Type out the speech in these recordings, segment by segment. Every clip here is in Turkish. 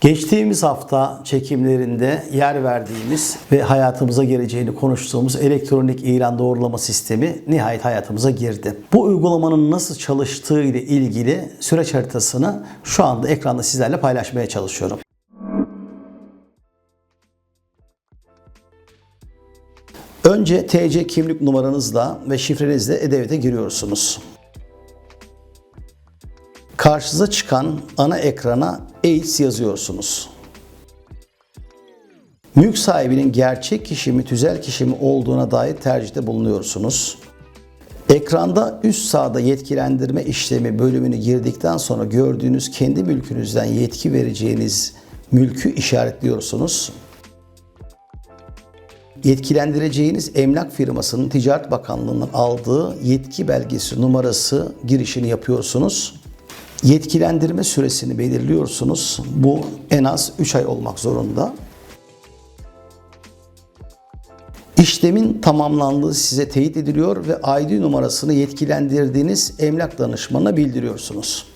Geçtiğimiz hafta çekimlerinde yer verdiğimiz ve hayatımıza geleceğini konuştuğumuz elektronik ilan doğrulama sistemi nihayet hayatımıza girdi. Bu uygulamanın nasıl çalıştığı ile ilgili süreç haritasını şu anda ekranda sizlerle paylaşmaya çalışıyorum. Önce TC kimlik numaranızla ve şifrenizle E-Devlet'e giriyorsunuz. Karşınıza çıkan ana ekrana AIDS yazıyorsunuz. Mülk sahibinin gerçek kişi mi, tüzel kişi mi olduğuna dair tercihte bulunuyorsunuz. Ekranda üst sağda yetkilendirme işlemi bölümünü girdikten sonra gördüğünüz kendi mülkünüzden yetki vereceğiniz mülkü işaretliyorsunuz. Yetkilendireceğiniz emlak firmasının Ticaret Bakanlığı'ndan aldığı yetki belgesi numarası girişini yapıyorsunuz. Yetkilendirme süresini belirliyorsunuz. Bu en az 3 ay olmak zorunda. İşlemin tamamlandığı size teyit ediliyor ve ID numarasını yetkilendirdiğiniz emlak danışmanına bildiriyorsunuz.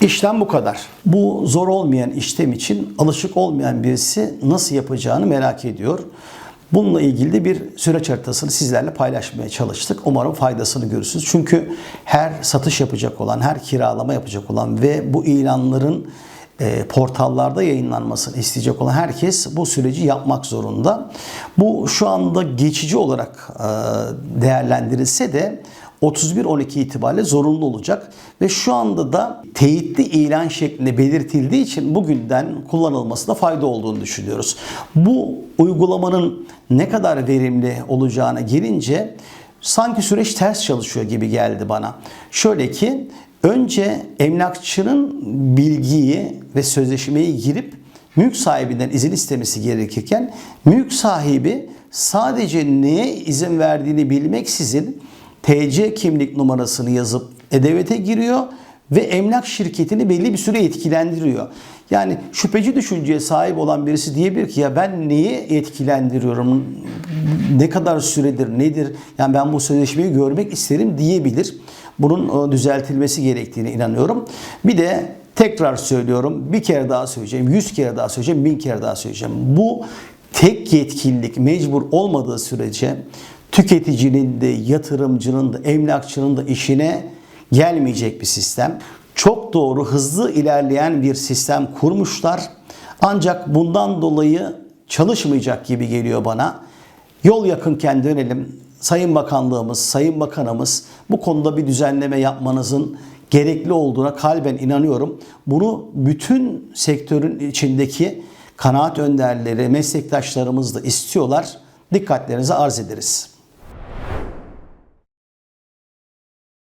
İşlem bu kadar. Bu zor olmayan işlem için alışık olmayan birisi nasıl yapacağını merak ediyor. Bununla ilgili de bir süreç haritasını sizlerle paylaşmaya çalıştık. Umarım faydasını görürsünüz. Çünkü her satış yapacak olan, her kiralama yapacak olan ve bu ilanların e, portallarda yayınlanmasını isteyecek olan herkes bu süreci yapmak zorunda. Bu şu anda geçici olarak e, değerlendirilse de 31-12 itibariyle zorunlu olacak ve şu anda da teyitli ilan şeklinde belirtildiği için bugünden kullanılmasında fayda olduğunu düşünüyoruz. Bu uygulamanın ne kadar verimli olacağına gelince sanki süreç ters çalışıyor gibi geldi bana. Şöyle ki önce emlakçının bilgiyi ve sözleşmeyi girip mülk sahibinden izin istemesi gerekirken mülk sahibi sadece neye izin verdiğini bilmeksizin TC kimlik numarasını yazıp E-Devlet'e giriyor ve emlak şirketini belli bir süre etkilendiriyor. Yani şüpheci düşünceye sahip olan birisi diyebilir ki ya ben niye etkilendiriyorum? Ne kadar süredir, nedir? Yani ben bu sözleşmeyi görmek isterim diyebilir. Bunun e, düzeltilmesi gerektiğine inanıyorum. Bir de tekrar söylüyorum, bir kere daha söyleyeceğim, yüz kere daha söyleyeceğim, bin kere daha söyleyeceğim. Bu tek yetkililik mecbur olmadığı sürece tüketicinin de, yatırımcının da, emlakçının da işine gelmeyecek bir sistem. Çok doğru, hızlı ilerleyen bir sistem kurmuşlar. Ancak bundan dolayı çalışmayacak gibi geliyor bana. Yol yakınken dönelim. Sayın Bakanlığımız, Sayın Bakanımız bu konuda bir düzenleme yapmanızın gerekli olduğuna kalben inanıyorum. Bunu bütün sektörün içindeki kanaat önderleri, meslektaşlarımız da istiyorlar. Dikkatlerinize arz ederiz.